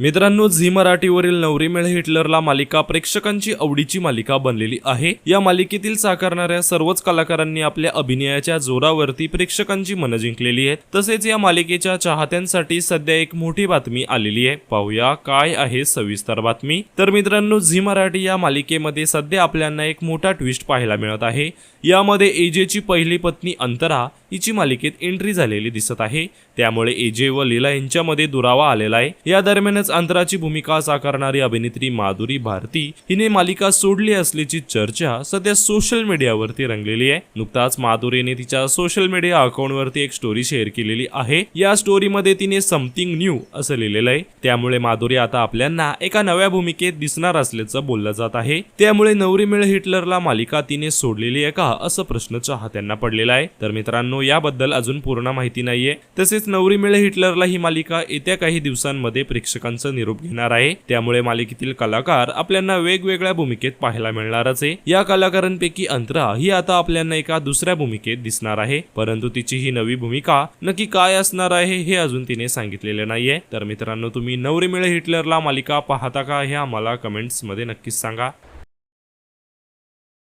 मित्रांनो झी मराठीवरील नवरी मेळ हिटलरला मालिका प्रेक्षकांची आवडीची मालिका बनलेली आहे. या मालिकेतील साकारणाऱ्या सर्वच कलाकारांनी आपल्या अभिनयाच्या जोरावरती प्रेक्षकांची मनं जिंकलेली आहेत. तसेच या मालिकेच्या चाहत्यांसाठी सध्या एक मोठी बातमी आलेली आहे. पाहूया काय आहे सविस्तर बातमी. तर मित्रांनो झी मराठी या मालिकेमध्ये सध्या आपल्याला एक मोठा ट्विस्ट पाहायला मिळत आहे. यामध्ये एजेची पहिली पत्नी अंतरा हिची मालिकेत एंट्री झालेली दिसत आहे. त्यामुळे एजे व लीला यांच्यामध्ये दुरावा आलेला आहे. या दरम्यानच अंतराची भूमिका साकारणारी अभिनेत्री माधुरी भारती हिने मालिका सोडली असल्याची चर्चा सध्या सोशल मीडियावरती रंगलेली आहे. नुकताच माधुरीने तिच्या सोशल मीडिया अकाउंटवरती एक स्टोरी शेअर केलेली आहे. या स्टोरीमध्ये तिने समथिंग न्यू असं लिहिलेलं आहे. त्यामुळे माधुरी आता आपल्यांना एका नव्या भूमिकेत दिसणार असल्याचं बोललं जात आहे. त्यामुळे नवरी मिळ हिटलरला मालिका तिने सोडलेली आहे का असं प्रश्न चाहत्यांना पडलेला आहे. तर मित्रांनो याबद्दल अजून पूर्ण माहिती नाहीये. तसेच नवरी मिळे हिटलरला ही मालिका येत्या काही दिवसांमध्ये प्रेक्षकांचा निरोप घेणार आहे. त्यामुळे मालिकेतील कलाकार आपल्याला वेगवेगळ्या भूमिकेत पाहायला मिळणारच आहे. या कलाकारांपैकी अंतरा ही आता आपल्याला एका दुसऱ्या भूमिकेत दिसणार आहे. परंतु तिची ही नवी भूमिका नक्की काय असणार आहे हे अजून तिने सांगितलेले नाहीये. तर मित्रांनो तुम्ही नवरी मिळे हिटलरला मालिका पाहता का हे आम्हाला कमेंट्समध्ये नक्कीच सांगा.